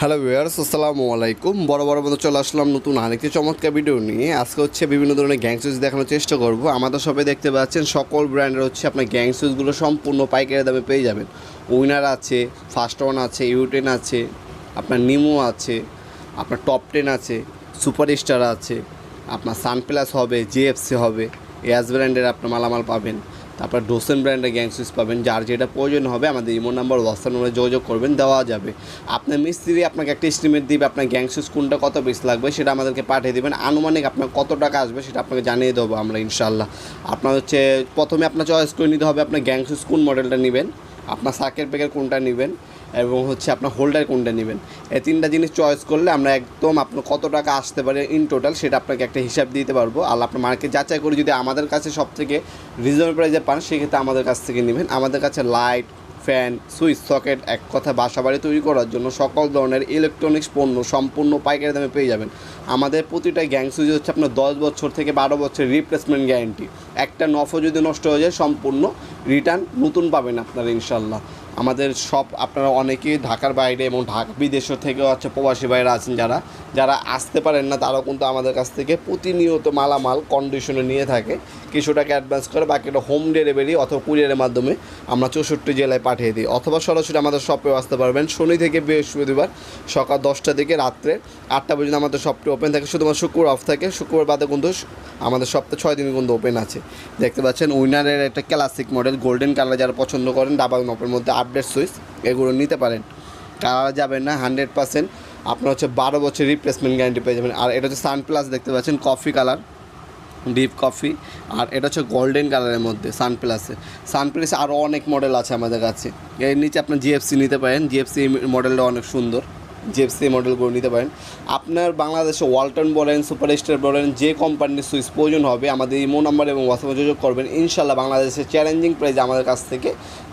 Hello viewers আসসালামু আলাইকুম। বড় বড় মতো চলে আসলাম নতুন আরেকটি চমৎকার ভিডিও নিয়ে। আজকে হচ্ছে বিভিন্ন ধরনের গ্যাং সুইচ দেখানোর চেষ্টা করব। আমাদের সবে দেখতে পাচ্ছেন সকল ব্র্যান্ডের হচ্ছে আপনার গ্যাং সুইচগুলো সম্পূর্ণ পাইকারি দামে পেয়ে যাবেন। উইনার আছে ফার্স্ট ওয়ান আছে ইউটেন আছে, আপনার নিমো আছে, আপনার টপ টেন আছে সুপার স্টার আছে, আপনার সানপ্লাস হবে জিএফসি হবে এয়াস ব্র্যান্ডের আপনার মালামাল পাবেন। তারপর ডোসেন ব্র্যান্ডের গ্যাং সুইচ পাবেন, যার যেটা প্রয়োজন হবে আমাদের ইমো নাম্বার হোয়াটসঅ্যাপ নম্বরে যোগাযোগ করবেন, দেওয়া যাবে। আপনার মিস্ত্রি আপনাকে একটা এস্টিমেট দিবে আপনার গ্যাং সুইচ কোনটা কত পিস লাগবে, সেটা আমাদেরকে পাঠিয়ে দেবেন। আনুমানিক আপনার কত টাকা আসবে সেটা আপনাকে জানিয়ে দেবো আমরা ইনশাল্লাহ আপনার হচ্ছে, প্রথমে আপনার চয়েস করে নিতে হবে আপনার গ্যাং সুইচ কোন মডেলটা নেবেন। আপনার সার্কেট ব্রেকার কোনটা নেবেন এবং হচ্ছে আপনার হোল্ডার কোনটা নেবেন। এই তিনটা জিনিস চয়েস করলে আমরা একদম আপনার কত টাকা আসতে পারে ইন টোটাল সেটা আপনাকে একটা হিসাব দিতে পারব। আর আপনার মার্কেট যাচাই করে যদি আমাদের কাছে সব থেকে রিজনেবল প্রাইসে পান, সেক্ষেত্রে আমাদের কাছ থেকে নেবেন। আমাদের কাছে লাইট ফ্যান, সুইচ সকেট, এক কথা বাসাবাড়ি তৈরি করার জন্য সকল ধরনের ইলেকট্রনিক্স পণ্য সম্পূর্ণ পাইকারি দামে পেয়ে যাবেন। আমাদের প্রতিটা গ্যাং সুইচ হচ্ছে আপনার দশ বছর থেকে বারো বছরের রিপ্লেসমেন্ট গ্যারেন্টি একটা নফও যদি নষ্ট হয়ে যায়, সম্পূর্ণ রিটার্ন নতুন পাবেন আপনারা ইনশাল্লাহ আমাদের সব, আপনারা অনেকেই ঢাকার বাইরে এবং ঢাকা বিদেশ থেকেও হচ্ছে প্রবাসী বাইরে আছেন যারা। যারা আসতে পারেন না, তারাও কিন্তু আমাদের কাছ থেকে প্রতিনিয়ত মালামাল কন্ডিশনে নিয়ে থাকে। কিছু টাকা অ্যাডভান্স করে, বাকিটা হোম ডেলিভারি অথবা কুরিয়ারের মাধ্যমে আমরা চৌষট্টি জেলায় পাঠিয়ে দিই। অথবা সরাসরি আমাদের শপেও আসতে পারবেন। শনি থেকে বৃহস্পতিবার সকাল দশটা থেকে রাত্রে আটটা পর্যন্ত আমাদের শপটি ওপেন থাকে। শুধুমাত্র শুক্রবার অফ থাকে। শুক্রবার বাদে কিন্তু আমাদের সপ্তাহে ছয় দিন কিন্তু ওপেন আছে। দেখতে পাচ্ছেন উইনারের একটা ক্লাসিক মডেল গোল্ডেন কালার যারা পছন্দ করেন ডাবল নপের মধ্যে আপডেট সুইচ এগুলো নিতে পারেন। কারা যাবেন না, হান্ড্রেড পার্সেন্ট। আপনার হচ্ছে বারো বছর রিপ্লেসমেন্ট গ্যারান্টি পেয়ে যাবেন। আর এটা হচ্ছে সানপ্লাস দেখতে পাচ্ছেন কফি কালার ডিপ কফি আর এটা হচ্ছে গোল্ডেন কালারের মধ্যে সানপ্লাসে সানপ্লাসে আরও অনেক মডেল আছে আমাদের কাছে। এর নিচে আপনার জিএফসি নিতে পারেন। জিএফসি মডেলটা অনেক সুন্দর। জিএফসি মডেলগুলো নিতে পারেন। আপনার বাংলাদেশে ওয়ালটন বলেন সুপার স্টার বলেন, যে কোম্পানির সুইচ প্রয়োজন হবে, আমাদের ইমো নাম্বার এবং হোয়াটসঅ্যাপে যোগাযোগ করবেন। ইনশাল্লাহ বাংলাদেশের চ্যালেঞ্জিং প্রাইজে আমাদের কাছ থেকে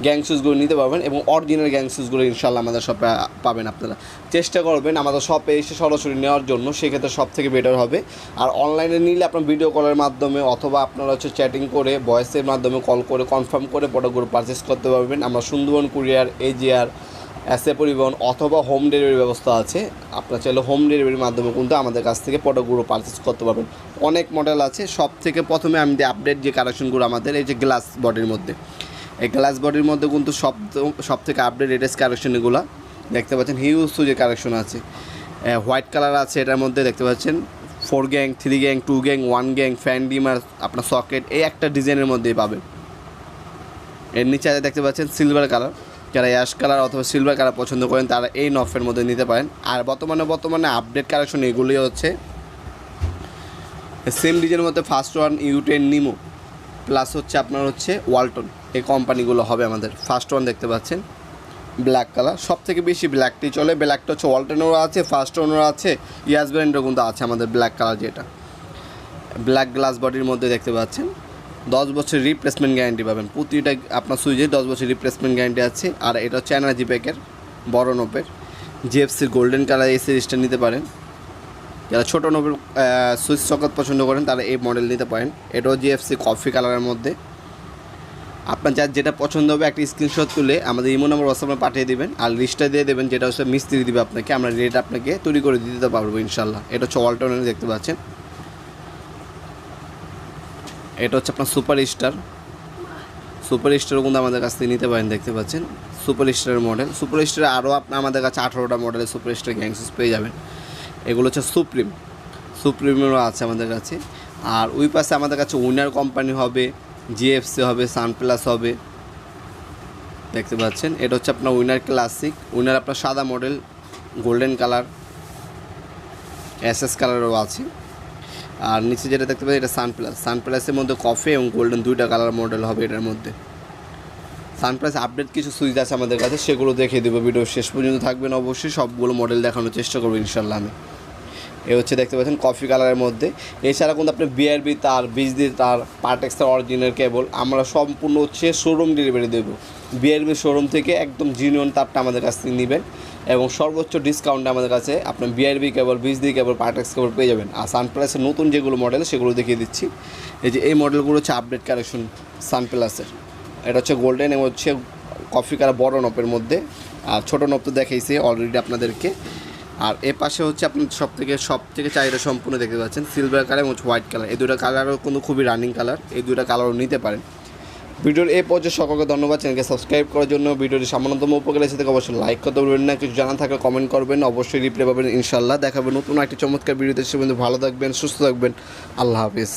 গ্যাং সুইচগুলো নিতে পারবেন এবং অরিজিনাল গ্যাং সুইচগুলো ইনশাল্লাহ আমাদের শপে পাবেন আপনারা। চেষ্টা করবেন আমাদের শপে এসে সরাসরি নেওয়ার জন্য, সেক্ষেত্রে সব থেকে বেটার হবে। আর অনলাইনে নিলে আপনার ভিডিও কলের মাধ্যমে অথবা আপনারা হচ্ছে চ্যাটিং করে ভয়েসের মাধ্যমে কল করে কনফার্ম করে প্রোডাক্টগুলো পারচেস করতে পারবেন। আমরা সুন্দরবন কুরিয়ার এজিআর এসএ পরিবহন অথবা হোম ডেলিভারি ব্যবস্থা আছে। আপনার চাইলে হোম ডেলিভারির মাধ্যমে কিন্তু আমাদের কাছ থেকে প্রোডাক্টগুলো পারচেস করতে পারবেন। অনেক মডেল আছে। সব থেকে প্রথমে আমি যে আপডেট যে কালেকশনগুলো আমাদের, এই যে গ্লাস বডির মধ্যে। এই গ্লাস বডির মধ্যে কিন্তু সব সব থেকে আপডেট লেটেস্ট কালেকশন এগুলো। দেখতে পাচ্ছেন হিউজ যে কালেকশন আছে। হোয়াইট কালার আছে এটার মধ্যে দেখতে পাচ্ছেন। Four gang three gang two gang one gang fan dimmer আপনার সকেট এই একটা ডিজাইনের মধ্যেই পাবেন। এর নিচে দেখতে পাচ্ছেন সিলভার কালার যারা অ্যাশ কালার অথবা সিলভার কালার পছন্দ করেন, তারা এই নফের মধ্যে নিতে পারেন। আর বর্তমানে বর্তমানে আপডেট কালেকশন এগুলি হচ্ছে সেম ডিজাইনের মধ্যে ফার্স্ট ওয়ান ইউটেন নিমো প্লাস হচ্ছে আপনার হচ্ছে ওয়ালটন এই কোম্পানিগুলো হবে আমাদের। ফার্স্ট ওয়ান দেখতে পাচ্ছেন ব্ল্যাক কালার সব থেকে বেশি ব্ল্যাকটি চলে। ব্ল্যাকটা হচ্ছে ওয়ালটনেরও আছে ফার্স্ট ওয়ানেরও আছে ইয়াস ব্র্যান্ডেরও কিন্তু আছে আমাদের ব্ল্যাক কালার যেটা। ব্ল্যাক গ্লাস বডির মধ্যে দেখতে পাচ্ছেন। দশ বছর রিপ্লেসমেন্ট গ্যারান্টি পাবেন। প্রতিটা আপনার সুইচে দশ বছর রিপ্লেসমেন্ট গ্যারান্টি আছে। আর এটা হচ্ছে এনার্জি প্যাকের বড় নোপের জিএফসির গোল্ডেন কালার এই সিরিজটা নিতে পারেন। যারা ছোটো নোপের সুইচ সকেট পছন্দ করেন, তারা এই মডেল নিতে পারেন। এটাও জিএফসি কফি কালারের মধ্যে। আপনার যার যেটা পছন্দ হবে, একটা স্ক্রিনশট তুলে আমাদের ইমো নম্বর হোয়াটসঅ্যাপে পাঠিয়ে দেবেন। আর লিস্টটা দিয়ে দেবেন, যেটা হচ্ছে মিস্ত্রি দিবে আপনাকে। আমরা রেট আপনাকে তৈরি করে দিতে পারব ইনশাল্লাহ। এটা হচ্ছে ওয়ালটনের দেখতে পাচ্ছেন। এটা হচ্ছে আপনার সুপার স্টার সুপার স্টারও কিন্তু আমাদের কাছ থেকে নিতে পারেন, দেখতে পাচ্ছেন। সুপার স্টারের মডেল। সুপার স্টারে আরও আপনার আমাদের কাছে আঠারোটা মডেলের সুপার স্টার গ্যাংসিস পেয়ে যাবেন। এগুলো হচ্ছে সুপ্রিম। সুপ্রিমেরও আছে আমাদের কাছে। আর ওই পাশে আমাদের কাছে উইনার কোম্পানি হবে, জিএফসি হবে, সানপ্লাস হবে। দেখতে পাচ্ছেন, এটা হচ্ছে আপনার উইনার ক্লাসিক। উইনার আপনার সাদা মডেল, গোল্ডেন কালার এস কালারও আছে। আর নিচে যেটা দেখতে পাচ্ছি এটা সানপ্লাস সানপ্লাসের মধ্যে কফি এবং গোল্ডেন দুইটা কালার মডেল হবে এটার মধ্যে। সানপ্লাস আপডেট কিছু সুইচ আছে আমাদের কাছে, সেগুলো দেখিয়ে দেবো ভিডিও শেষ পর্যন্ত থাকবেন অবশ্যই। সবগুলো মডেল দেখানোর চেষ্টা করব ইনশাল্লাহ আমি। এ হচ্ছে দেখতে পাচ্ছেন কফি কালারের মধ্যে। এছাড়া কিন্তু আপনি বিআরবি তার বিজলি তার পার্টেক্সের অরিজিনাল কেবল আমরা সম্পূর্ণ হচ্ছে শোরুম ডেলিভারি দেবো। বিআরবি শোরুম থেকে একদম জিনিয়ন তারটা আমাদের কাছ থেকে নেবেন। এবং সর্বোচ্চ ডিসকাউন্টে আমাদের কাছে আপনার বিআরবি কেবল বিজলি কেবল পার্টেক্স কেবল পেয়ে যাবেন। আর সানপ্লাসের নতুন যেগুলো মডেল সেগুলো দেখিয়ে দিচ্ছি। এই যে এই মডেলগুলো হচ্ছে আপডেট কালেকশন সানপ্লাসের এটা হচ্ছে গোল্ডেন এবং হচ্ছে কফি কালার বড় নপের মধ্যে। আর ছোটো নপ তো দেখাইছি অলরেডি আপনাদেরকে। আর এ পাশে হচ্ছে আপনার সব থেকে সব থেকে চাহিদা সম্পূর্ণ দেখতে পাচ্ছেন সিলভার কালার এবং হোয়াইট কালার এই দুটো কালারও কিন্তু খুবই রানিং কালার এই দুটো কালারও নিতে পারেন। ভিডিওর এই পর্যায়ে সকলকে ধন্যবাদ চ্যানেলকে সাবস্ক্রাইব করার জন্য। ভিডিওটি সামান্যতম উপকার এসে থেকে অবশ্যই লাইক করতে বলবেন না। কিছু জানা থাকলে কমেন্ট করবেন। অবশ্যই রিপ্লাই পাবেন ইনশাল্লাহ দেখাবেন নতুন একটি চমৎকার ভিডিওতে সে ভালো থাকবেন, সুস্থ থাকবেন। আল্লাহ হাফিজ।